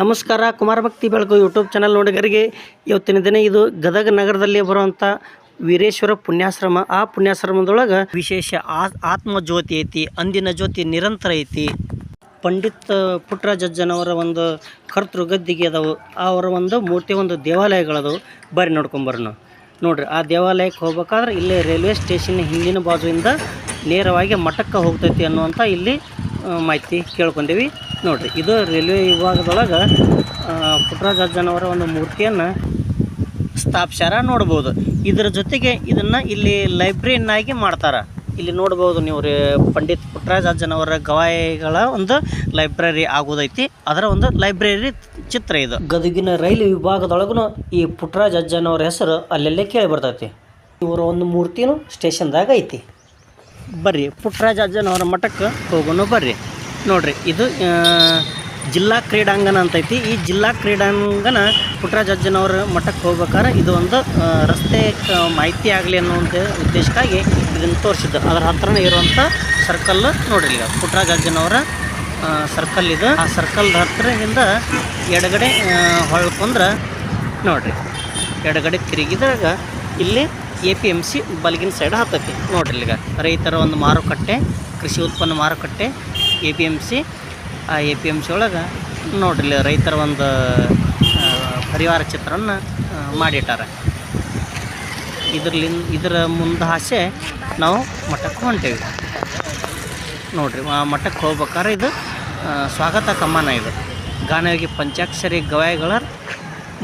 ನಮಸ್ಕಾರ, ಕುಮಾರ ಭಕ್ತಿ ಬೆಳಕು ಯೂಟ್ಯೂಬ್ ಚಾನಲ್ ನೋಡಿಗರಿಗೆ. ಇವತ್ತಿನ ದಿನ ಇದು ಗದಗ ನಗರದಲ್ಲಿ ಬರುವಂಥ ವೀರೇಶ್ವರ ಪುಣ್ಯಾಶ್ರಮ. ಆ ಪುಣ್ಯಾಶ್ರಮದೊಳಗೆ ವಿಶೇಷ ಆತ್ಮ ಜ್ಯೋತಿ ಐತಿ, ಅಂದಿನ ಜ್ಯೋತಿ ನಿರಂತರ ಐತಿ. ಪಂಡಿತ್ ಪುಟ್ಟರಾಜಜ್ಜನವರ ಒಂದು ಕರ್ತೃ ಗದ್ದಿಗೆ ಅದಾವು. ಅವರ ಒಂದು ಮೂರ್ತಿ, ಒಂದು ದೇವಾಲಯಗಳದವು. ಬರ್ರಿ ನೋಡ್ಕೊಂಬರೋಣ ನೋಡ್ರಿ, ಆ ದೇವಾಲಯಕ್ಕೆ ಹೋಗ್ಬೇಕಾದ್ರೆ ಇಲ್ಲೇ ರೈಲ್ವೆ ಸ್ಟೇಷನ್ ಹಿಂದಿನ ಬಾಜುವಿಂದ ನೇರವಾಗಿ ಮಠಕ್ಕೆ ಹೋಗ್ತೈತಿ ಅನ್ನುವಂಥ ಇಲ್ಲಿ ಮಾಹಿತಿ ಕೇಳ್ಕೊಂಡೀವಿ. ನೋಡಿರಿ, ಇದು ರೈಲ್ವೆ ವಿಭಾಗದೊಳಗೆ ಪುಟ್ಟರಾಜ ಅಜ್ಜನವರ ಒಂದು ಮೂರ್ತಿಯನ್ನು ಸ್ಥಾಪಿಸ್ಯಾರ ನೋಡ್ಬೋದು. ಇದರ ಜೊತೆಗೆ ಇದನ್ನು ಇಲ್ಲಿ ಲೈಬ್ರರಿಯನ್ನಾಗಿ ಮಾಡ್ತಾರೆ. ಇಲ್ಲಿ ನೋಡ್ಬೋದು ನೀವು ರೀ, ಪಂಡಿತ್ ಪುಟ್ಟರಾಜ ಅಜ್ಜನವರ ಗವಾಯಿಗಳ ಒಂದು ಲೈಬ್ರರಿ ಆಗೋದೈತಿ. ಅದರ ಒಂದು ಲೈಬ್ರರಿ ಚಿತ್ರ ಇದು. ಗದಗಿನ ರೈಲು ವಿಭಾಗದೊಳಗೂ ಈ ಪುಟ್ಟರಾಜ ಅಜ್ಜನವರ ಹೆಸರು ಅಲ್ಲೆಲ್ಲೇ ಕೇಳಿ ಬರ್ತೈತಿ. ಇವರ ಒಂದು ಮೂರ್ತಿನೂ ಸ್ಟೇಷನ್ದಾಗ ಐತಿ. ಬರ್ರಿ. ಪುಟ್ಟರಾಜ ಅಜ್ಜನವರ ಮಠಕ್ಕೆ ಹೋಗೋಣ ಬರ್ರಿ. ನೋಡಿರಿ, ಇದು ಜಿಲ್ಲಾ ಕ್ರೀಡಾಂಗಣ ಅಂತೈತಿ. ಈ ಜಿಲ್ಲಾ ಕ್ರೀಡಾಂಗಣ ಪುಟ್ಟರಾಜ ಅಜ್ಜನವರ ಮಠಕ್ಕೆ ಹೋಗ್ಬೇಕಾದ್ರೆ ಇದು ಒಂದು ರಸ್ತೆ ಮಾಹಿತಿ ಆಗಲಿ ಅನ್ನುವಂಥ ಉದ್ದೇಶಕ್ಕಾಗಿ ಇದನ್ನು ತೋರಿಸಿದ್ದು. ಅದರ ಹತ್ರನೇ ಇರುವಂಥ ಸರ್ಕಲ್ ನೋಡ್ರಿ ಈಗ. ಪುಟ್ಟರಾಜ ಅಜ್ಜನವರ ಸರ್ಕಲ್ ಇದು. ಆ ಸರ್ಕಲ್ ಹತ್ರದಿಂದ ಎಡಗಡೆ ಹೊಳ್ಕೊಂಡ್ರೆ ನೋಡ್ರಿ. ಎಡಗಡೆ ತಿರುಗಿದಾಗ ಇಲ್ಲಿ ಎ ಪಿ ಎಂ ಸಿ ಬಲಗಿನ ಸೈಡ್ ಹತ್ತೈತಿ. ನೋಡ್ರಿ ಈಗ ರೈತರ ಒಂದು ಮಾರುಕಟ್ಟೆ, ಕೃಷಿ ಉತ್ಪನ್ನ ಮಾರುಕಟ್ಟೆ, ಎ ಪಿ ಎಂ ಸಿ, ಆ ಎ ಪಿ ಎಂ ಸಿ ಒಳಗೆ ನೋಡ್ರಿ ರೈತರ ಒಂದು ಪರಿವಾರ ಚಿತ್ರವನ್ನು ಮಾಡಿಟ್ಟಾರ. ಇದ್ರಲಿಂದ ಇದರ ಮುಂದೆ ಆಸೆ ನಾವು ಮಠಕ್ಕೆ ಹೊಂಟೇವಿ. ನೋಡ್ರಿ, ಆ ಮಠಕ್ಕೆ ಹೋಗ್ಬೇಕಾದ್ರೆ ಇದು ಸ್ವಾಗತ ಕಮಾನ ಇದು. ಗಾನವಾಗಿ ಪಂಚಾಕ್ಷರಿ ಗವಾಯಿಗಳ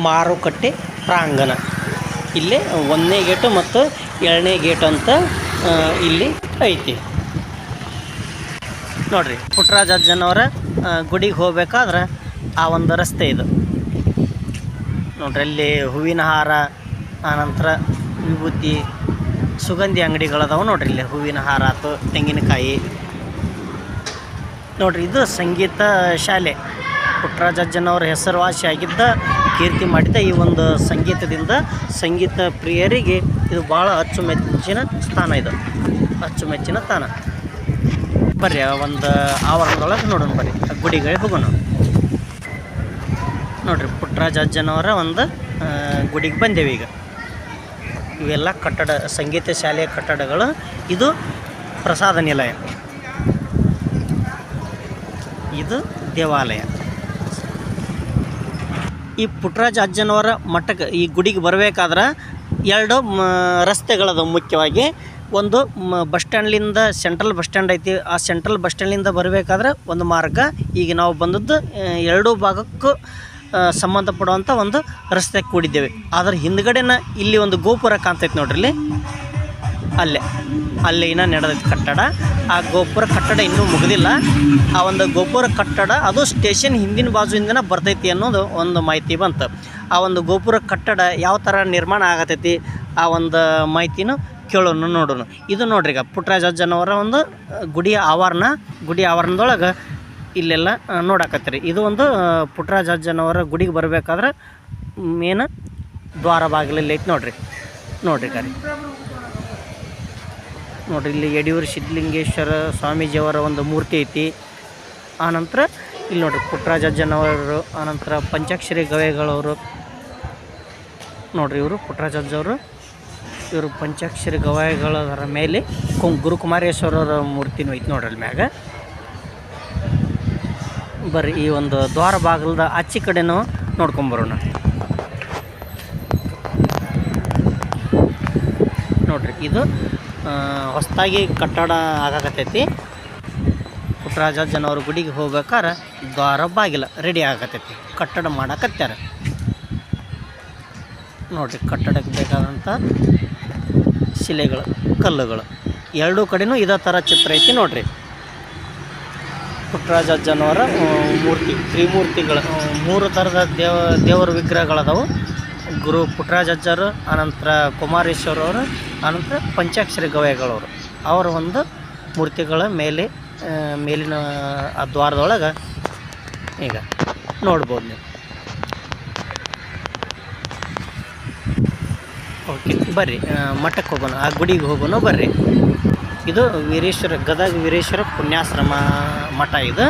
ಮಾರುಕಟ್ಟೆ ಪ್ರಾಂಗಣ. ಇಲ್ಲಿ ಒಂದನೇ ಗೇಟು ಮತ್ತು ಎರಡನೇ ಗೇಟ್ ಅಂತ ಇಲ್ಲಿ ಐತಿ. ನೋಡಿರಿ ಪುಟ್ಟರಾಜ ಅಜ್ಜನವರ ಗುಡಿಗೆ ಹೋಗ್ಬೇಕಾದ್ರೆ ಆ ಒಂದು ರಸ್ತೆ ಇದು. ನೋಡ್ರಿ, ಅಲ್ಲಿ ಹೂವಿನ ಹಾರ ಆನಂತರ ವಿಭೂತಿ, ಸುಗಂಧಿ ಅಂಗಡಿಗಳದಾವೆ ನೋಡ್ರಿ ಇಲ್ಲಿ, ಹೂವಿನ ಹಾರ ಆತು ತೆಂಗಿನಕಾಯಿ. ನೋಡ್ರಿ, ಇದು ಸಂಗೀತ ಶಾಲೆ. ಪುಟ್ಟರಾಜ ಹೆಸರುವಾಸಿ ಹೆಸರುವಾಸಿಯಾಗಿದ್ದ ಕೀರ್ತಿ ಮಾಡಿದ ಈ ಒಂದು ಸಂಗೀತದಿಂದ ಸಂಗೀತ ಪ್ರಿಯರಿಗೆ ಇದು ಭಾಳ ಅಚ್ಚುಮೆಚ್ಚಿನ ಸ್ಥಾನ ಇದು. ಅಚ್ಚುಮೆಚ್ಚಿನ ಸ್ಥಾನ ಬರ್ರಿ ಒಂದು ಆವರಣದೊಳಗೆ ನೋಡೋಣ ಬರ್ರಿ. ಗುಡಿಗಳಿಗೆ ಹೋಗೋಣ. ನೋಡ್ರಿ ಪುಟ್ಟರಾಜ ಅಜ್ಜನವರ ಒಂದು ಗುಡಿಗೆ ಬಂದೇವೆ ಈಗ. ಇವೆಲ್ಲ ಕಟ್ಟಡ, ಸಂಗೀತ ಶಾಲೆಯ ಕಟ್ಟಡಗಳು. ಇದು ಪ್ರಸಾದ ನಿಲಯ. ಇದು ದೇವಾಲಯ. ಈ ಪುಟ್ರಾಜ ಅಜ್ಜನವರ ಮಠಕ್ಕೆ ಈ ಗುಡಿಗೆ ಬರಬೇಕಾದ್ರೆ ಎರಡು, ಮ ರಸ್ತೆಗಳದು ಮುಖ್ಯವಾಗಿ. ಒಂದು ಮ, ಬಸ್ ಸ್ಟ್ಯಾಂಡ್ಲಿಂದ ಸೆಂಟ್ರಲ್ ಬಸ್ ಸ್ಟ್ಯಾಂಡ್ ಐತಿ. ಆ ಸೆಂಟ್ರಲ್ ಬಸ್ ಸ್ಟ್ಯಾಂಡ್ಲಿಂದ ಬರಬೇಕಾದ್ರೆ ಒಂದು ಮಾರ್ಗ. ಈಗ ನಾವು ಬಂದದ್ದು ಎರಡೂ ಭಾಗಕ್ಕೂ ಸಂಬಂಧಪಡುವಂಥ ಒಂದು ರಸ್ತೆ ಕೂಡಿದ್ದೇವೆ. ಅದರ ಹಿಂದ್ಗಡೆನ ಇಲ್ಲಿ ಒಂದು ಗೋಪುರ ಕಾಣ್ತೈತೆ ನೋಡ್ರಿ ಇಲ್ಲಿ. ಅಲ್ಲೇ. ಅಲ್ಲಿ ಇನ್ನೂ ನಡೆದೈತೆ ಕಟ್ಟಡ. ಆ ಗೋಪುರ ಕಟ್ಟಡ ಇನ್ನೂ ಮುಗಿದಿಲ್ಲ. ಆ ಒಂದು ಗೋಪುರ ಕಟ್ಟಡ, ಅದು ಸ್ಟೇಷನ್ ಹಿಂದಿನ ಬಾಜುಯಿಂದನೇ ಬರ್ತೈತಿ ಅನ್ನೋದು ಒಂದು ಮಾಹಿತಿ ಬಂತು. ಆ ಒಂದು ಗೋಪುರ ಕಟ್ಟಡ ಯಾವ ಥರ ನಿರ್ಮಾಣ ಆಗತೈತಿ ಆ ಒಂದು ಮಾಹಿತಿನೂ ಕೇಳೋಣ ನೋಡೋಣ ಇದು ನೋಡ್ರಿ ಈಗ ಪುಟ್ಟರಾಜ ಅಜ್ಜನವರ ಒಂದು ಗುಡಿ ಆವರಣ. ಗುಡಿ ಆವರಣದೊಳಗೆ ಇಲ್ಲೆಲ್ಲ ನೋಡಾಕತ್ತೀರಿ. ಇದು ಒಂದು ಪುಟ್ರಾಜ ಅಜ್ಜನವರ ಗುಡಿಗೆ ಬರಬೇಕಾದ್ರೆ ಮೇನ್ ದ್ವಾರ ಬಾಗಿಲಲ್ಲಿ ಐತಿ ನೋಡ್ರಿ. ನೋಡ್ರಿ ಕರಿ. ನೋಡ್ರಿ ಇಲ್ಲಿ ಯಡಿಯೂರು ಸಿದ್ಧಲಿಂಗೇಶ್ವರ ಸ್ವಾಮೀಜಿಯವರ ಒಂದು ಮೂರ್ತಿ ಐತಿ. ಆನಂತರ ಇಲ್ಲಿ ನೋಡ್ರಿ ಪುಟ್ಟರಾಜ ಅಜ್ಜನವರು ಆನಂತರ ಪಂಚಾಕ್ಷರಿ ಗವಾಯಿಗಳವರು. ನೋಡ್ರಿ, ಇವರು ಪುಟ್ಟರಾಜ ಅಜ್ಜವರು ಇವರು ಪಂಚಾಕ್ಷರಿ ಗವಾಯಿಗಳರ ಮೇಲೆ ಕುಂ, ಗುರುಕುಮಾರೇಶ್ವರರ ಮೂರ್ತಿನೂ ಐತಿ ನೋಡ್ರಿ ಅಲ್ಲಿ ಮ್ಯಾಗ ಬರ್ರಿ, ಈ ಒಂದು ದ್ವಾರ ಬಾಗಿಲದ ಆಚೆ ಕಡೆನೂ ನೋಡ್ಕೊಂಬರೋಣ ನೋಡ್ರಿ, ಇದು ಹೊಸದಾಗಿ ಕಟ್ಟಡ ಆಗಾಕತ್ತೈತಿ. ಪುಟ್ಟರಾಜ ಜನವ್ರ ಗುಡಿಗೆ ಹೋಗ್ಬೇಕಾರೆ ದ್ವಾರ ಬಾಗಿಲ ರೆಡಿ ಆಗತ್ತೈತಿ ಕಟ್ಟಡ ಮಾಡಕತ್ತಾರೆ ನೋಡ್ರಿ ಕಟ್ಟಡಕ್ಕೆ ಬೇಕಾದಂಥ ಶಿಲೆಗಳು, ಕಲ್ಲುಗಳು ಎರಡೂ ಕಡೆನೂ ಇದೇ ಥರ ಚಿತ್ರ ಐತಿ ನೋಡ್ರಿ. ಪುಟ್ಟರಾಜ ಜನವರ ಮೂರ್ತಿ, ತ್ರಿಮೂರ್ತಿಗಳು ಮೂರು ಥರದ ದೇವ, ದೇವರ ವಿಗ್ರಹಗಳದಾವು. ಗುರು ಪುಟ್ರಾಜ್ ಅಜ್ಜರು ಆನಂತರ ಕುಮಾರೇಶ್ವರ ಅವರು ಆನಂತರ ಪಂಚಾಕ್ಷರಿ ಗವಾಯಿಗಳವರು. ಅವರ ಒಂದು ಮೂರ್ತಿಗಳ ಮೇಲೆ ಮೇಲಿನ ಆ ದ್ವಾರದೊಳಗೆ ಈಗ ನೋಡ್ಬೋದು ನೀವು. ಓಕೆ ಬರ್ರಿ ಮಠಕ್ಕೆ ಹೋಗೋಣ, ಆ ಗುಡಿಗೆ ಹೋಗೋಣ, ಬರ್ರಿ. ಇದು ವೀರೇಶ್ವರ, ಗದಗ ವೀರೇಶ್ವರ ಪುಣ್ಯಾಶ್ರಮ ಮಠ ಇದು.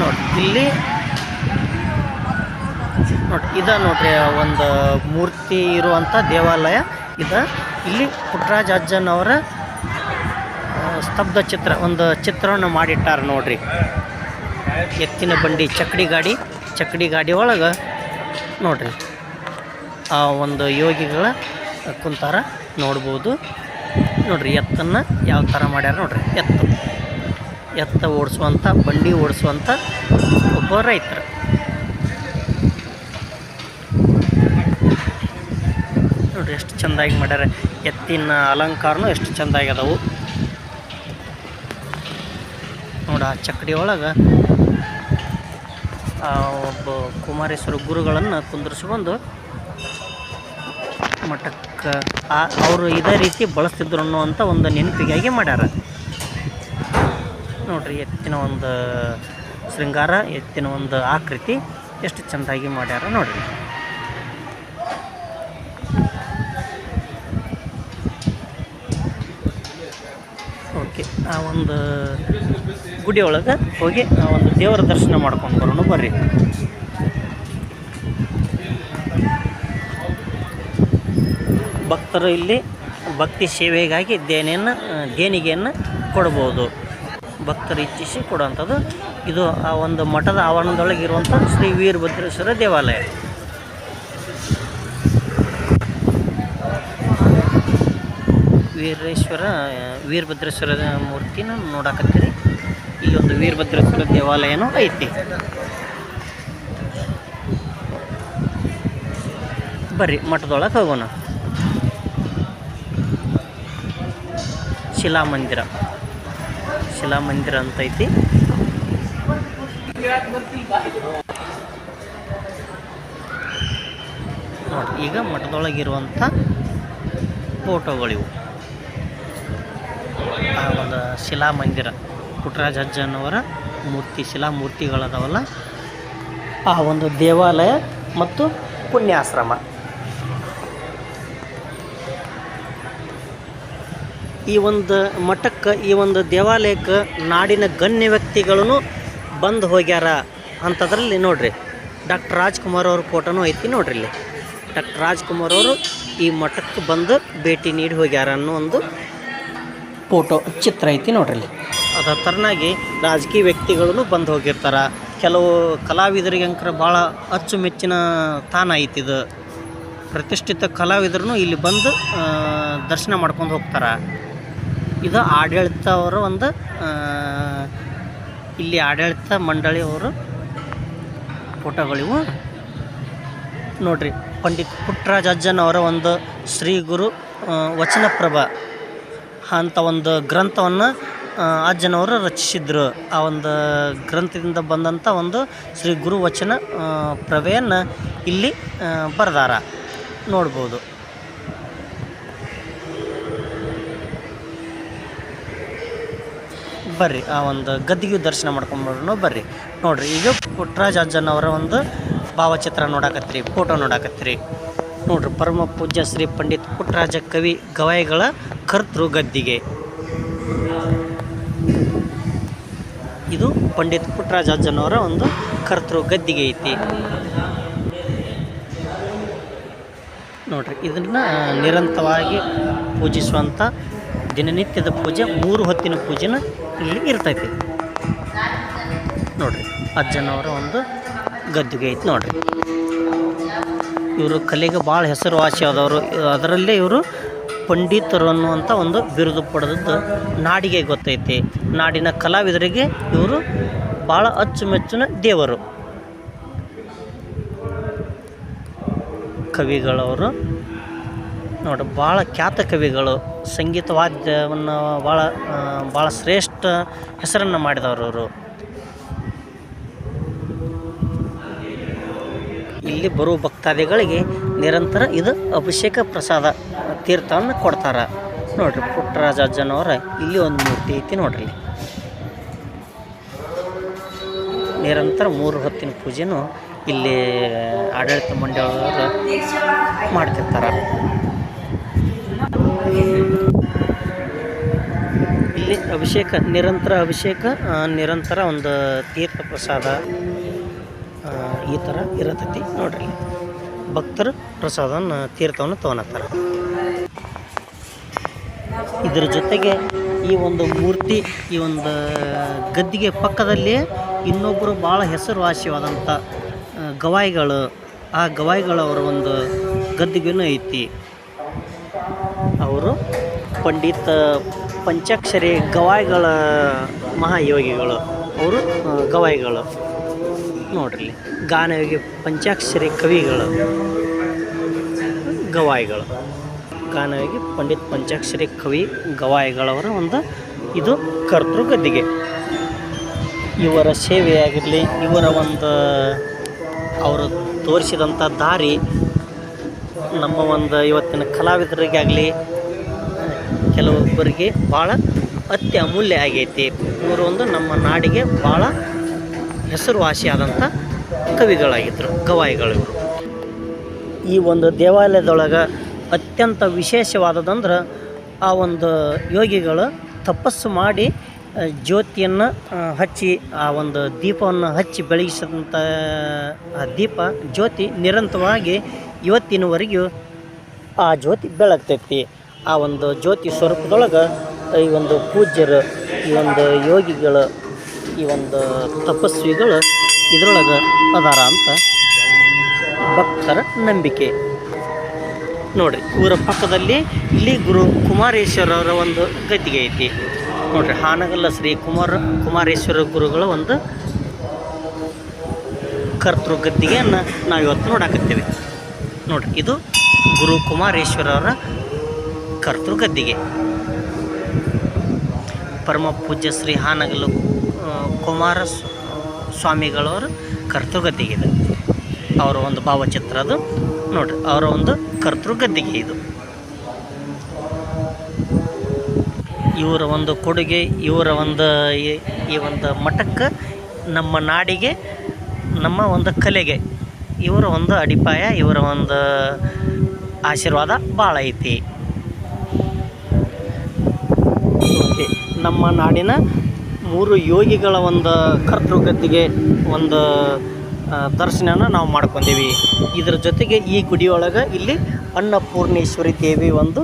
ನೋಡಿ, ಇಲ್ಲಿ ನೋಡಿ, ಇದ ನೋಡ್ರಿ, ಒಂದು ಮೂರ್ತಿ ಇರುವಂಥ ದೇವಾಲಯ ಇದ. ಇಲ್ಲಿ ಪುಟ್ಟರಾಜ ಅಜ್ಜನವರ ಸ್ತಬ್ಧ ಚಿತ್ರ, ಒಂದು ಚಿತ್ರವನ್ನು ಮಾಡಿಟ್ಟಾರ ನೋಡ್ರಿ. ಎತ್ತಿನ ಬಂಡಿ, ಚಕ್ಡಿ ಗಾಡಿ ಚಕ್ಡಿ ಗಾಡಿ ಒಳಗೆ ನೋಡ್ರಿ. ಆ ಒಂದು ಯೋಗಿಗಳ ಕುಂತಾರ ನೋಡ್ಬೋದು. ನೋಡ್ರಿ, ಎತ್ತನ್ನು ಯಾವ ಥರ ಮಾಡ್ಯಾರ ನೋಡ್ರಿ. ಎತ್ತು. ಎತ್ತ ಓಡಿಸುವಂಥ ಬಂಡಿ ಓಡಿಸುವಂಥ ಒಬ್ಬ ರೈತರು. ನೋಡ್ರಿ ಎಷ್ಟು ಚೆಂದಾಗಿ ಮಾಡ್ಯಾರ. ಎತ್ತಿನ ಅಲಂಕಾರನೂ ಎಷ್ಟು ಚೆಂದಾಗಿ ಅದಾವು. ನೋಡ ಆ ಚಕ್ಕಡಿ ಒಳಗೆ ಒಬ್ಬ ಕುಮಾರೇಶ್ವರ ಗುರುಗಳನ್ನು ಕುಂದರ್ಸ್ಕೊಂಡು ಮಠಕ್ಕೆ ಅವರು ಇದೇ ರೀತಿ ಬಳಸ್ತಿದ್ರು ಅನ್ನುವಂಥ ಒಂದು ನೆನಪಿಗಾಗಿ ಮಾಡ್ಯಾರ. ನೋಡ್ರಿ ಎತ್ತಿನ ಒಂದು ಶೃಂಗಾರ, ಎತ್ತಿನ ಒಂದು ಆಕೃತಿ ಎಷ್ಟು ಚೆಂದಾಗಿ ಮಾಡ್ಯಾರ ನೋಡ್ರಿ. ಆ ಒಂದು ಗುಡಿ ಒಳಗೆ ಹೋಗಿ ಆ ಒಂದು ದೇವರ ದರ್ಶನ ಮಾಡ್ಕೊಂಡು ಬರೋಣ, ಬರ್ರಿ. ಭಕ್ತರು ಇಲ್ಲಿ ಭಕ್ತಿ ಸೇವೆಗಾಗಿ ದೇನೆಯನ್ನು ದೇಣಿಗೆಯನ್ನು ಕೊಡ್ಬೋದು. ಭಕ್ತರು ಇಚ್ಛಿಸಿ ಕೊಡುವಂಥದ್ದು. ಇದು ಆ ಒಂದು ಮಠದ ಆವರಣದೊಳಗಿರುವಂಥ ಶ್ರೀ ವೀರಭದ್ರೇಶ್ವರ ದೇವಾಲಯ. ವೀರೇಶ್ವರ, ವೀರಭದ್ರೇಶ್ವರದ ಮೂರ್ತಿನ ನೋಡಕತ್ತೀರಿ. ಒಂದು ವೀರಭದ್ರೇಶ್ವರ ದೇವಾಲಯನೂ ಐತಿ. ಬರ್ರಿ, ಮಠದೊಳಗೆ ಹೋಗೋಣ. ಶಿಲಾಮಂದಿರ. ಶಿಲಾಮಂದಿರ ಅಂತ ಐತಿ. ನೋಡಿ ಈಗ ಮಠದೊಳಗಿರುವಂಥ ಫೋಟೋಗಳಿವು. ಆ ಒಂದು ಶಿಲಾ ಮಂದಿರ ಪುಟ್ಟರಾಜ ಅಜ್ಜನವರ ಮೂರ್ತಿ ಶಿಲಾ ಮೂರ್ತಿಗಳದವಲ್ಲ ಆ ಒಂದು ದೇವಾಲಯ ಮತ್ತು ಪುಣ್ಯಾಶ್ರಮ. ಈ ಒಂದು ಮಠಕ್ಕೆ, ಈ ಒಂದು ದೇವಾಲಯಕ್ಕೆ ನಾಡಿನ ಗಣ್ಯ ವ್ಯಕ್ತಿಗಳೂ ಬಂದು ಹೋಗ್ಯಾರ ಅಂಥದ್ರಲ್ಲಿ ನೋಡ್ರಿ. ಡಾಕ್ಟರ್ ರಾಜ್ಕುಮಾರ್ ಅವ್ರ ಫೋಟೋನೂ ಐತಿ ನೋಡ್ರಿ ಇಲ್ಲಿ. ಡಾಕ್ಟರ್ ರಾಜ್ಕುಮಾರ್ ಅವರು ಈ ಮಠಕ್ಕೆ ಬಂದು ಭೇಟಿ ನೀಡಿ ಹೋಗ್ಯಾರ ಅನ್ನೋ ಒಂದು ಫೋಟೋ ಚಿತ್ರ ಐತಿ ನೋಡ್ರಿ ಇಲ್ಲಿ ತರನಾಗಿ ರಾಜಕೀಯ ವ್ಯಕ್ತಿಗಳು ಬಂದು ಹೋಗಿರ್ತಾರ. ಕೆಲವು ಕಲಾವಿದರಿಗೆ ಅಂಕರ ಭಾಳ ಅಚ್ಚುಮೆಚ್ಚಿನ ತಾಣ ಐತಿ ಇದು. ಪ್ರತಿಷ್ಠಿತ ಕಲಾವಿದರು ಇಲ್ಲಿ ಬಂದು ದರ್ಶನ ಮಾಡ್ಕೊಂಡು ಹೋಗ್ತಾರೆ. ಇದು ಆಡಳಿತ ಅವರ ಒಂದು ಇಲ್ಲಿ ಆಡಳಿತ ಮಂಡಳಿಯವರು ಫೋಟೋಗಳಿವು. ನೋಡ್ರಿ, ಪಂಡಿತ್ ಪುಟ್ಟರಾಜ ಅಜ್ಜನವರ ಒಂದು ಶ್ರೀ ಗುರು ವಚನಪ್ರಭ. ಅಂತ ಒಂದು ಗ್ರಂಥವನ್ನು ಅಜ್ಜನವರು ರಚಿಸಿದ್ರು. ಆ ಒಂದು ಗ್ರಂಥದಿಂದ ಬಂದಂಥ ಒಂದು ಶ್ರೀ ಗುರು ವಚನ ಆ, ಪ್ರಭೆಯನ್ನು ಇಲ್ಲಿ ಬರೆದಾರ. ನೋಡ್ಬೋದು. ಬರ್ರಿ ಆ ಒಂದು ಗದ್ದಿಗೆ ದರ್ಶನ ಮಾಡ್ಕೊಂಡ್ಬರೋಣ ಬರ್ರಿ ನೋಡ್ರಿ. ಈಗ ಪುಟ್ಟರಾಜ ಅಜ್ಜನವರ ಒಂದು ಭಾವಚಿತ್ರ ನೋಡಾಕತ್ತೀರಿ ಫೋಟೋ ನೋಡಾಕತ್ತೀರಿ. ನೋಡ್ರಿ, ಪರಮ ಪೂಜ್ಯ ಶ್ರೀ ಪಂಡಿತ್ ಪುಟ್ಟರಾಜ ಕವಿ ಗವಾಯಿಗಳ ಕರ್ತೃ ಗದ್ದಿಗೆ. ಇದು ಪಂಡಿತ್ ಪುಟ್ಟರಾಜ ಅಜ್ಜನವರ ಒಂದು ಕರ್ತೃ ಗದ್ದಿಗೆ ಐತಿ. ನೋಡ್ರಿ, ಇದನ್ನ ನಿರಂತರವಾಗಿ ಪೂಜಿಸುವಂಥ ದಿನನಿತ್ಯದ ಪೂಜೆ, ಮೂರು ಹೊತ್ತಿನ ಪೂಜೆನ ಇಲ್ಲಿ ಇರ್ತೈತಿ. ನೋಡ್ರಿ, ಅಜ್ಜನವರ ಒಂದು ಗದ್ದಿಗೆ ಐತಿ ನೋಡ್ರಿ. ಇವರು ಕಲೆಗೆ ಭಾಳ ಹೆಸರುವಾಸಿ ಆದವರು. ಅದರಲ್ಲೇ ಇವರು ಪಂಡಿತರು ಅನ್ನುವಂಥ ಒಂದು ಬಿರುದು ಪಡೆದದ್ದು ನಾಡಿಗೆ ಗೊತ್ತೈತಿ. ನಾಡಿನ ಕಲಾವಿದರಿಗೆ ಇವರು ಭಾಳ ಅಚ್ಚುಮೆಚ್ಚಿನ ದೇವರು. ಕವಿಗಳವರು ನೋಡಿ ಭಾಳ ಖ್ಯಾತ ಕವಿಗಳು. ಸಂಗೀತ ವಾದ್ಯವನ್ನು ಭಾಳ ಭಾಳ ಶ್ರೇಷ್ಠ ಹೆಸರನ್ನು ಮಾಡಿದವರು ಅವರು ಇಲ್ಲಿ ಬರುವ ಭಕ್ತಾದಿಗಳಿಗೆ ನಿರಂತರ ಇದು ಅಭಿಷೇಕ ಪ್ರಸಾದ ತೀರ್ಥವನ್ನು ಕೊಡ್ತಾರೆ. ನೋಡ್ರಿ ಪುಟ್ಟರಾಜ ಅಜ್ಜನವರ ಇಲ್ಲಿ ಒಂದು ಮೂರ್ತಿ ಐತಿ ನೋಡ್ರಿ ನಿರಂತರ ಮೂರು ಹೊತ್ತಿನ ಪೂಜೆನೂ ಇಲ್ಲಿ ಆಡಳಿತ ಮಂಡಳಿಯವರು ಮಾಡ್ತಿರ್ತಾರೆ. ಇಲ್ಲಿ ಇಲ್ಲಿ ಅಭಿಷೇಕ, ನಿರಂತರ ಅಭಿಷೇಕ ನಿರಂತರ ಒಂದು ತೀರ್ಥ ಪ್ರಸಾದ ಈ ಥರ ಇರತೈತಿ ನೋಡ್ರಿ ಭಕ್ತರು ಪ್ರಸಾದವನ್ನು ತೀರ್ಥವನ್ನು ತಗೊಳತ್ತಾರ ಇದರ ಜೊತೆಗೆ ಈ ಒಂದು ಮೂರ್ತಿ, ಈ ಒಂದು ಗದ್ದಿಗೆ ಪಕ್ಕದಲ್ಲಿ ಇನ್ನೊಬ್ಬರು ಭಾಳ ಹೆಸರುವಾಸಿಯಾದಂಥ ಗವಾಯಿಗಳು, ಆ ಗವಾಯಿಗಳವರ ಒಂದು ಗದ್ದಿಗೆನೂ ಐತಿ. ಅವರು ಪಂಡಿತ ಪಂಚಾಕ್ಷರಿ ಗವಾಯಿಗಳ ಮಹಾಯೋಗಿಗಳು. ಅವರು ಗವಾಯಿಗಳು. ನೋಡ್ರಿ. ಗಾನವಿಗೆ ಪಂಚಾಕ್ಷರಿ ಕವಿಗಳು, ಗವಾಯಿಗಳು. ಗಾನವಿಗೆ ಪಂಡಿತ್ ಪಂಚಾಕ್ಷರಿ ಕವಿ, ಗವಾಯಿಗಳವರ ಒಂದು ಇದು ಕರ್ತೃ ಗದ್ದಿಗೆ. ಇವರ ಸೇವೆಯಾಗಿರಲಿ, ಇವರ ಒಂದು ಅವರು ತೋರಿಸಿದಂಥ ದಾರಿ, ನಮ್ಮ ಒಂದು ಇವತ್ತಿನ ಕಲಾವಿದರಿಗೆ ಆಗಲಿ ಕೆಲವೊಬ್ಬರಿಗೆ ಭಾಳ ಅತ್ಯಮೂಲ್ಯ ಆಗೈತಿ. ಇವರು ಒಂದು ನಮ್ಮ ನಾಡಿಗೆ ಭಾಳ ಹೆಸರುವಾಸಿಯಾದಂಥ ಕವಿಗಳಾಗಿದ್ದರು ಗವಾಯಿಗಳು ಇವರು ಈ ಒಂದು ದೇವಾಲಯದೊಳಗೆ ಅತ್ಯಂತ ವಿಶೇಷವಾದದಂದ್ರೆ ಆ ಒಂದು ಯೋಗಿಗಳು ತಪಸ್ಸು ಮಾಡಿ ಜ್ಯೋತಿಯನ್ನು ಹಚ್ಚಿ, ಆ ಒಂದು ದೀಪವನ್ನು ಹಚ್ಚಿ ಬೆಳಗಿಸಿದಂಥ ಆ ದೀಪ, ಜ್ಯೋತಿ ನಿರಂತರವಾಗಿ ಇವತ್ತಿನವರೆಗೂ ಆ ಜ್ಯೋತಿ ಬೆಳಗ್ತೈತಿ. ಆ ಒಂದು ಜ್ಯೋತಿ ಸ್ವರೂಪದೊಳಗೆ ಈ ಒಂದು ಪೂಜ್ಯರು, ಈ ಒಂದು ಯೋಗಿಗಳು ಈ ಒಂದು ತಪಸ್ವಿಗಳು ಇದರೊಳಗೆ ಅದಾರ ಅಂತ ಭಕ್ತರ ನಂಬಿಕೆ. ನೋಡ್ರಿ, ಊರ ಪಕ್ಕದಲ್ಲಿ ಇಲ್ಲಿ ಗುರು ಕುಮಾರೇಶ್ವರರ ಒಂದು ಗದ್ದಿಗೆ ಐತಿ. ನೋಡ್ರಿ, ಹಾನಗಲ್ಲ ಶ್ರೀ ಕುಮಾರ, ಕುಮಾರೇಶ್ವರ ಗುರುಗಳ ಒಂದು ಕರ್ತೃ ಗದ್ದಿಗೆಯನ್ನು ನಾವು ಇವತ್ತು ನೋಡಾಕತ್ತೀವಿ. ನೋಡ್ರಿ, ಇದು ಗುರು ಕುಮಾರೇಶ್ವರರ ಕರ್ತೃ ಗದ್ದಿಗೆ. ಪರಮ ಪೂಜ್ಯ ಶ್ರೀ ಹಾನಗಲ್ಲ ಕುಮಾರ ಸ್ವಾಮಿಗಳವ್ರ ಕರ್ತೃಗದ್ದಿಗೆ ಅವರ ಒಂದು ಭಾವಚಿತ್ರ ಅದು. ನೋಡಿರಿ, ಅವರ ಒಂದು ಕರ್ತೃಗದ್ದಿಗೆ ಇದು. ಇವರ ಒಂದು ಕೊಡುಗೆ, ಇವರ ಒಂದು ಈ- ಒಂದು ಮಠಕ್ಕೆ ನಮ್ಮ ನಾಡಿಗೆ, ನಮ್ಮ ಒಂದು ಕಲೆಗೆ ಇವರ ಒಂದು ಅಡಿಪಾಯ, ಇವರ ಒಂದು ಆಶೀರ್ವಾದ ಭಾಳ ಐತಿ. ನಮ್ಮ ನಾಡಿನ ಮೂರು ಯೋಗಿಗಳ ಒಂದು ಕರ್ತೃಗತಿಗೆ ಒಂದು ದರ್ಶನನ ನಾವು ಮಾಡ್ಕೊಂಡೀವಿ. ಇದರ ಜೊತೆಗೆ ಈ ಗುಡಿಯೊಳಗೆ ಇಲ್ಲಿ ಅನ್ನಪೂರ್ಣೇಶ್ವರಿ ದೇವಿ ಒಂದು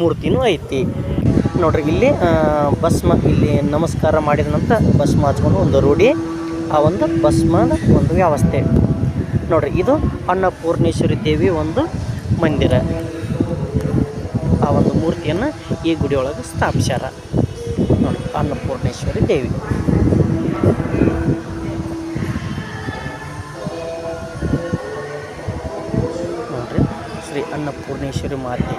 ಮೂರ್ತಿನೂ ಐತಿ. ನೋಡ್ರಿ, ಇಲ್ಲಿ ಭಸ್ಮ, ಇಲ್ಲಿ ನಮಸ್ಕಾರ ಮಾಡಿದ ನಂತರ ಭಸ್ಮ ಹಚ್ಕೊಂಡು ಒಂದು ರೂಢಿ, ಆ ಒಂದು ಭಸ್ಮದ ಒಂದು ವ್ಯವಸ್ಥೆ. ನೋಡ್ರಿ, ಇದು ಅನ್ನಪೂರ್ಣೇಶ್ವರಿ ದೇವಿ ಒಂದು ಮಂದಿರ. ಆ ಒಂದು ಮೂರ್ತಿಯನ್ನು ಈ ಗುಡಿಯೊಳಗೆ ಸ್ಥಾಪಿಸ್ಯಾರ. ಅನ್ನಪೂರ್ಣೇಶ್ವರಿ ದೇವಿ. ನೋಡ್ರಿ, ಶ್ರೀ ಅನ್ನಪೂರ್ಣೇಶ್ವರಿ ಮಾತೆ.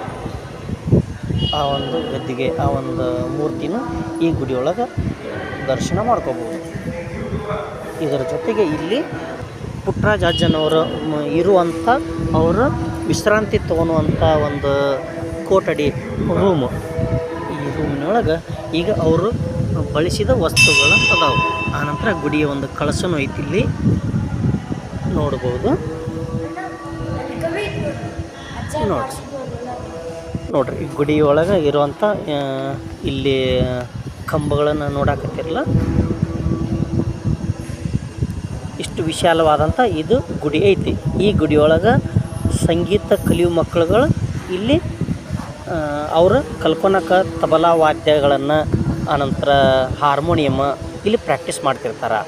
ಆ ಒಂದು ಗದ್ದಿಗೆ, ಆ ಒಂದು ಮೂರ್ತಿನ ಈ ಗುಡಿಯೊಳಗೆ ದರ್ಶನ ಮಾಡ್ಕೋಬೋದು. ಇದರ ಜೊತೆಗೆ ಇಲ್ಲಿ ಪುಟ್ಟರಾಜ ಅಜ್ಜನವರು ಇರುವಂಥ ಅವರ ವಿಶ್ರಾಂತಿ ತೊಗೊಳುವಂಥ ಒಂದು ಕೋಟಡಿ ರೂಮು ರೂಮಿನೊಳಗೆ ಈಗ ಅವರು ಬಳಸಿದ ವಸ್ತುಗಳು ಅದಾವು ಆನಂತರ ಗುಡಿಯ ಒಂದು ಕಳಸನು ಐತಿ ಇಲ್ಲಿ ನೋಡ್ಬೋದು. ನೋಡ್ರಿ. ನೋಡ್ರಿ, ಈ ಗುಡಿ ಇರುವಂಥ ಇಲ್ಲಿ ಕಂಬಗಳನ್ನು ನೋಡಾಕತ್ತಿರಲ್ಲ. ಇಷ್ಟು ವಿಶಾಲವಾದಂಥ ಇದು ಗುಡಿ ಐತಿ. ಈ ಗುಡಿಯೊಳಗೆ ಸಂಗೀತ, ಕಲಿಯುವ ಮಕ್ಕಳುಗಳು ಇಲ್ಲಿ ಅವ್ರ ಕಲ್ಪನಕ ತಬಲಾ ವಾದ್ಯಗಳನ್ನು ಆನಂತರ ಹಾರ್ಮೋನಿಯಮ ಇಲ್ಲಿ ಪ್ರಾಕ್ಟೀಸ್ ಮಾಡ್ತಿರ್ತಾರೆ.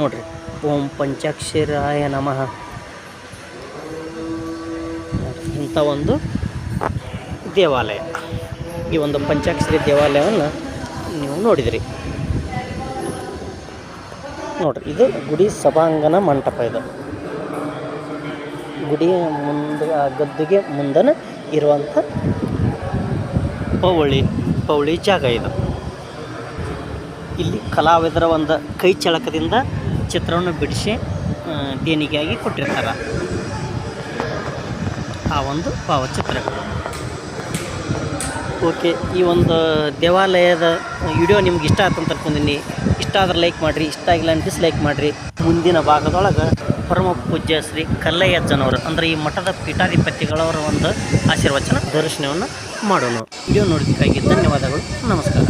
ನೋಡ್ರಿ. ಓಂ ಪಂಚಾಕ್ಷರಾಯ ನಮಃ. ಇಂಥ ಒಂದು ದೇವಾಲಯ. ಈ ಒಂದು ಪಂಚಾಕ್ಷರಿ ದೇವಾಲಯವನ್ನು ನೀವು ನೋಡಿದಿರಿ. ನೋಡ್ರಿ, ಇದು ಗುಡಿ ಸಭಾಂಗಣ ಮಂಟಪ ಇದು. ಗುಡಿ ಮುಂದೆ ಗದ್ದುಗೆ ಮುಂದನ ಇರುವಂಥ ಪೌಳಿ ಪೌಳಿ ಜಾಗ ಇದು. ಇಲ್ಲಿ ಕಲಾವಿದರ ಒಂದು ಕೈ ಚಳಕದಿಂದ ಚಿತ್ರವನ್ನು ಬಿಡಿಸಿ ದೇಣಿಗೆಯಾಗಿ ಕೊಟ್ಟಿರ್ತಾರೆ. ಆ ಒಂದು ಭಾವಚಿತ್ರಗಳು ಓಕೆ, ಈ ಒಂದು ದೇವಾಲಯದ ವಿಡಿಯೋ ನಿಮ್ಗೆ ಇಷ್ಟ ಆಯ್ತು ಅಂತ ಇಷ್ಟ ಆದ್ರೆ ಲೈಕ್ ಮಾಡಿರಿ, ಇಷ್ಟ ಆಗಿಲ್ಲ ಡಿಸ್ಲೈಕ್ ಮಾಡಿರಿ. ಮುಂದಿನ ಭಾಗದೊಳಗೆ ಪರಮ ಪೂಜ್ಯ ಶ್ರೀ ಕಲ್ಲಯ್ಯಜ್ಜನವರು, ಅಂದರೆ ಈ ಮಠದ ಪೀಠಾಧಿಪತಿಗಳವರ ಒಂದು ಆಶೀರ್ವಚನ, ದರ್ಶನವನ್ನು ಮಾಡೋಣ. ವಿಡಿಯೋ ನೋಡೋದಕ್ಕಾಗಿ ಧನ್ಯವಾದಗಳು, ನಮಸ್ಕಾರ.